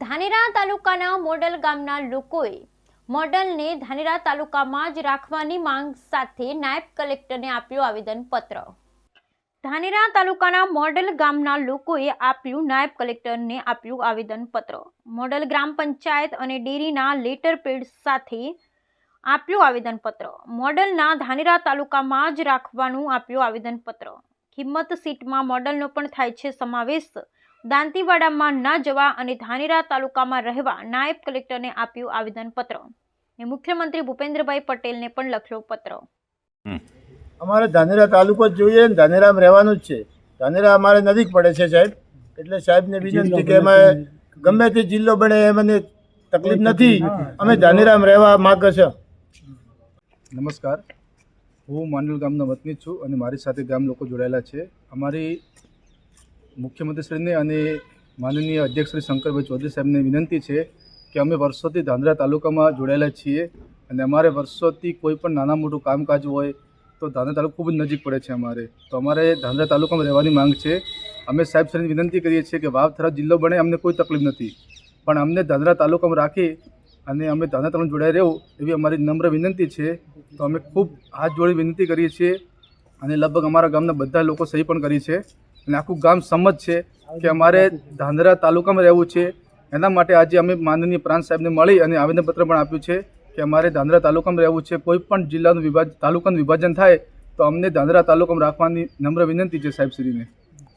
ધાનેરા તાલુકાના મોડલ ગામના લોકોએ મોડલને ધાનેરા તાલુકામાં જ રાખવાની માંગ સાથે નાયબ કલેક્ટરને આપ્યું આવેદનપત્ર. ધાનેરા તાલુકાના મોડલ ગામના લોકોએ આપ્યું નાયબ કલેક્ટરને આપ્યું આવેદનપત્ર. મોડલ ગ્રામ પંચાયત અને ડેરીના લેટર પેડ સાથે આપ્યું આવેદનપત્ર. મોડલના ધાનેરા તાલુકામાં જ રાખવાનું આપ્યું આવેદનપત્ર. કિંમત સીટમાં મોડલનો પણ થાય છે સમાવેશ. દાંતીવાડામાં ન જવા અને ધાનેરા તાલુકામાં રહેવા નાયબ કલેક્ટરને આપ્યું આવેદનપત્ર ને મુખ્યમંત્રી ભૂપેન્દ્રભાઈ પટેલને પણ લખ્યો પત્ર. અમારે ધાનેરા તાલુકો જ જોઈએ ને ધાનેરામાં રહેવાનું જ છે. ધાનેરા અમારે નજીક પડે છે સાહેબ. એટલે સાહેબને વિનંતી કે અમે ગમે તે જિલ્લો બને એ મને તકલીફ નથી. અમે ધાનેરામાં રહેવા માગ છે. નમસ્કાર. હું માંડલ ગામના વતની જ છું અને મારી સાથે ગામ લોકો જોડાયેલા છે. અમારી મુખ્યમંત્રીશ્રીને અને માનનીય અધ્યક્ષ શ્રી શંકરભાઈ ચૌધરી સાહેબને વિનંતી છે કે અમે વર્ષોથી ધાંધ્રા તાલુકામાં જોડાયેલા છીએ અને અમારે વર્ષોથી કોઈ પણ નાના મોટું કામકાજ હોય તો ધાંધ્રા તાલુકો ખૂબ જ નજીક પડે છે અમારે. તો અમારે ધાંધ્રા તાલુકામાં રહેવાની માંગ છે. અમે સાહેબ શ્રીની વિનંતી કરીએ છીએ કે વાવ થરા જિલ્લો બને, અમને કોઈ તકલીફ નથી. પણ અમને ધાંધ્રા તાલુકામાં રાખી અને અમે ધાંધ્રા તાલુકા જોડાઈ રહેવું એવી અમારી નમ્ર વિનંતી છે. તો અમે ખૂબ હાથ જોડી વિનંતી કરીએ છીએ અને લગભગ અમારા ગામના બધા લોકો સહી પણ કરી છે. અને આખું ગામ સંમત છે કે અમારે ધાંધ્રા તાલુકામાં રહેવું છે. એના માટે આજે અમે માનનીય પ્રાંત સાહેબને મળી અને આવેદનપત્ર પણ આપ્યું છે કે અમારે ધાંધ્રા તાલુકામાં રહેવું છે. કોઈ પણ જિલ્લાનું વિભાજ તાલુકાનું વિભાજન થાય તો અમને ધાંધ્રા તાલુકામાં રાખવાની નમ્ર વિનંતી છે સાહેબશ્રીને